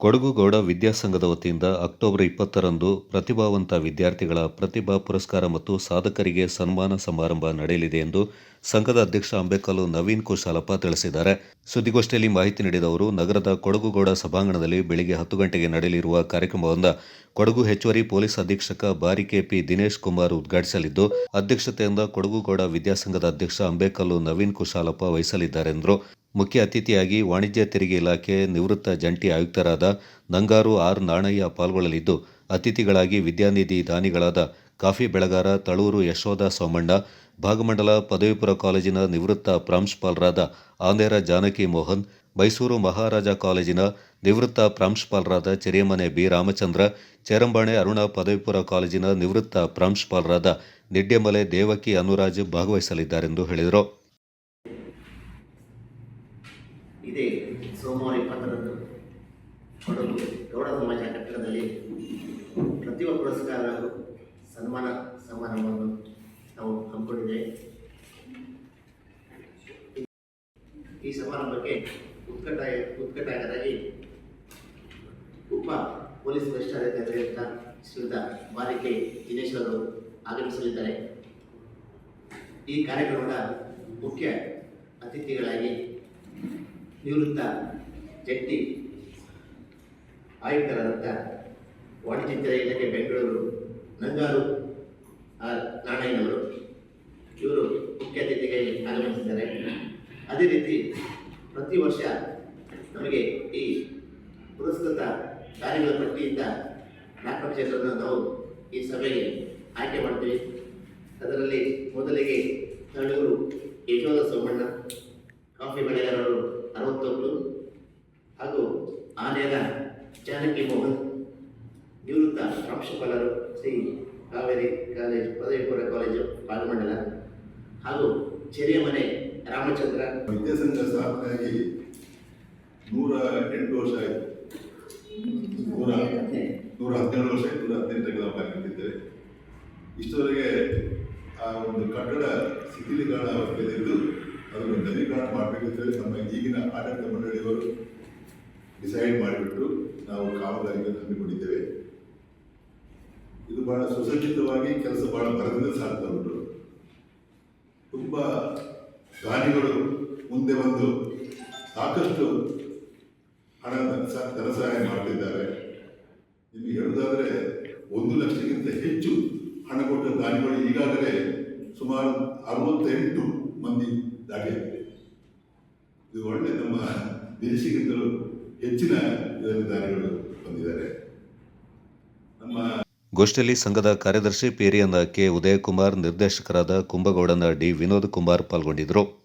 ಕೊಡಗು ಗೌಡ ವಿದ್ಯಾಸಂಘದ ವತಿಯಿಂದ ಅಕ್ಟೋಬರ್ ಇಪ್ಪತ್ತರಂದು ಪ್ರತಿಭಾವಂತ ವಿದ್ಯಾರ್ಥಿಗಳ ಪ್ರತಿಭಾ ಪುರಸ್ಕಾರ ಮತ್ತು ಸಾಧಕರಿಗೆ ಸನ್ಮಾನ ಸಮಾರಂಭ ನಡೆಯಲಿದೆ ಎಂದು ಸಂಘದ ಅಧ್ಯಕ್ಷ ಅಂಬೇಕಲ್ಲು ನವೀನ್ ಕುಶಾಲಪ್ಪ ತಿಳಿಸಿದ್ದಾರೆ. ಸುದ್ದಿಗೋಷ್ಠಿಯಲ್ಲಿ ಮಾಹಿತಿ ನೀಡಿದ ಅವರು ನಗರದ ಕೊಡಗುಗೌಡ ಸಭಾಂಗಣದಲ್ಲಿ ಬೆಳಿಗ್ಗೆ ಹತ್ತು ಗಂಟೆಗೆ ನಡೆಯಲಿರುವ ಕಾರ್ಯಕ್ರಮವೊಂದ ಕೊಡಗು ಹೆಚ್ಚುವರಿ ಪೊಲೀಸ್ ಅಧೀಕ್ಷಕ ಬಾರಿಕೆ ಪಿ ದಿನೇಶ್ ಕುಮಾರ್ ಉದ್ಘಾಟಿಸಲಿದ್ದು, ಅಧ್ಯಕ್ಷತೆಯಿಂದ ಕೊಡಗುಗೌಡ ವಿದ್ಯಾಸಂಘದ ಅಧ್ಯಕ್ಷ ಅಂಬೇಕಲ್ಲು ನವೀನ್ ಕುಶಾಲಪ್ಪ ವಹಿಸಲಿದ್ದಾರೆ ಎಂದರು ಮುಖ್ಯ ಅತಿಥಿಯಾಗಿ ವಾಣಿಜ್ಯ ತೆರಿಗೆ ಇಲಾಖೆ ನಿವೃತ್ತ ಜಂಟಿ ಆಯುಕ್ತರಾದ ನಂಗಾರು ಆರ್ ನಾಣಯ್ಯ ಪಾಲ್ಗೊಳ್ಳಲಿದ್ದು, ಅತಿಥಿಗಳಾಗಿ ವಿದ್ಯಾನಿಧಿ ದಾನಿಗಳಾದ ಕಾಫಿ ಬೆಳಗಾರ ತಳೂರು ಯಶೋಧ ಸೋಮಣ್ಣ, ಭಾಗಮಂಡಲ ಪದವಿಪುರ ಕಾಲೇಜಿನ ನಿವೃತ್ತ ಪ್ರಾಂಶುಪಾಲರಾದ ಆಂದೇರ ಜಾನಕಿ ಮೋಹನ್, ಮೈಸೂರು ಮಹಾರಾಜ ಕಾಲೇಜಿನ ನಿವೃತ್ತ ಪ್ರಾಂಶುಪಾಲರಾದ ಚೆರಿಯಮನೆ ಬಿ ರಾಮಚಂದ್ರ, ಚೇರಂಬಾಣೆ ಅರುಣ ಪದವಿಪುರ ಕಾಲೇಜಿನ ನಿವೃತ್ತ ಪ್ರಾಂಶುಪಾಲರಾದ ನಿಡ್ಡೆಮಲೆ ದೇವಕಿ ಅನುರಾಜ್ ಭಾಗವಹಿಸಲಿದ್ದಾರೆಂದು ಹೇಳಿದರು. ಇದೇ. ಸೋಮವಾರ ಇಪ್ಪತ್ತರಂದು ಕೊಡಗು ಗೌಡ ಸಮಾಜ ಕಟ್ಟಡದಲ್ಲಿ ಪ್ರತಿಭಾ ಪುರಸ್ಕಾರ ಸನ್ಮಾನ ಸಮಾರಂಭವನ್ನು ನಾವು ಹಮ್ಮಿಕೊಂಡಿದೆ. ಈ ಸಮಾರಂಭಕ್ಕೆ ಉತ್ಕಟ ಉತ್ಕಟಕರಾಗಿ ಉಪ ಪೊಲೀಸ್ ವರಿಷ್ಠಾಧಿಕಾರಿಯಾದ ಶ್ರೀಯುತ ಬಾರಿಕೆ ದಿನೇಶ್ ಅವರು ಆಗಮಿಸಲಿದ್ದಾರೆ. ಈ ಕಾರ್ಯಕ್ರಮದ ಮುಖ್ಯ ಅತಿಥಿಗಳಾಗಿ ನಿವೃತ್ತ ಜಟ್ಟಿ ಆಯುಕ್ತರಾದಂಥ ವಾಣಿಜ್ಯ ಇಲಾಖೆ ಬೆಂಗಳೂರು ನಂಗಾರು ಆರ್ ನಾರಾಯಣವರು ಇವರು ಮುಖ್ಯ ಅತಿಥಿಗೆ ಆಗಮಿಸಿದ್ದಾರೆ. ಅದೇ ರೀತಿ ಪ್ರತಿ ವರ್ಷ ನಮಗೆ ಈ ಪುರಸ್ಕೃತ ಕಾರ್ಯಗಳ ಪಟ್ಟಿಯಿಂದ ನಾಲ್ಕು ಜನರನ್ನು ನಾವು ಈ ಸಭೆಗೆ ಆಯ್ಕೆ ಮಾಡ್ತೀವಿ. ಅದರಲ್ಲಿ ಮೊದಲಿಗೆ ತಳೂರು ಯಶೋಧ ಸೋಮಣ್ಣ, ಕಾಫಿ ಬೆಳೆಗಾರರು ಆನೇರ ಜಾನಕಿ ಮೋಹನ್ ನಿವೃತ್ತ ಪ್ರಾಂಶುಪಾಲರು ಶ್ರೀ ಕಾವೇರಿ ಕಾಲೇಜ್ ಪದವಿ ಪೂರ್ವ ಕಾಲೇಜು ಪಾಲ್ಮಂಡಲ ಹಾಗೂ ಚೆರಿಯಮನೆ ರಾಮಚಂದ್ರ ವಿದ್ಯಾಸಂಘ ಸ್ಥಾಪನೆಯಾಗಿ ನೂರ ಎಂಟು ವರ್ಷ ಆಯಿತು. ನೂರ ನೂರ ಹದಿನೇಳು ವರ್ಷ ಆಯಿತು, ನೂರ ಹದಿನೆಂಟು ನಾವು ಕಾರ್ಯಕ್ರಮಿದ್ದೇವೆ ಇಷ್ಟವರೆಗೆ ಆ ಒಂದು ಕಟ್ಟಡ ಶಿಥಿಲೀಕರಣ ಅವಸ್ಥೆಯಲ್ಲಿದ್ದು, ಅದನ್ನು ನವೀಕರಣ ಮಾಡಬೇಕಂತೇಳಿ ನಮ್ಮ ಈಗಿನ ಆಡಳಿತ ಮಂಡಳಿಯವರು ಡಿಸೈಡ್ ಮಾಡಿಬಿಟ್ಟು ನಾವು ಕಾಮಗಾರಿಗೆ ಹಮ್ಮಿಕೊಂಡಿದ್ದೇವೆ. ಇದು ಬಹಳ ಸುಸಜ್ಜಿತವಾಗಿ ಕೆಲಸ ಬಹಳ ಬರದಿಂದ ಸಾಧ್ಯ ಉಂಟು ತುಂಬ ದಾನಿಗಳು ಮುಂದೆ ಬಂದು ಸಾಕಷ್ಟು ಹಣ ಧನ ಸಹಾಯ ಮಾಡ್ತಿದ್ದಾರೆ. ನಿಮಗೆ ಹೇಳುವುದಾದರೆ ಒಂದು ಲಕ್ಷಕ್ಕಿಂತ ಹೆಚ್ಚು ಹಣ ಕೊಟ್ಟ ದಾನಿಗಳು ಈಗಾಗಲೇ ಸುಮಾರು ಅರವತ್ತೆಂಟು ಮಂದಿ ದಾಟಿಯಾಗಿದೆ ಇದು ಒಳ್ಳೆ ನಮ್ಮ ನಿರೀಕ್ಷೆಗಿಂತಲೂ ಹೆಚ್ಚಿನ ದಾನಿಗಳು ಬಂದಿದ್ದಾರೆ. ನಮ್ಮ ಗೋಷ್ಠಿಯಲ್ಲಿ ಸಂಘದ ಕಾರ್ಯದರ್ಶಿ ಪೇರಿಯನ್ನ ಕೆ. ಉದಯಕುಮಾರ್, ನಿರ್ದೇಶಕರಾದ ಕುಂಭಗೌಡನ ಡಿ. ವಿನೋದ್ ಕುಮಾರ್ ಪಾಲ್ಗೊಂಡಿದ್ದರು.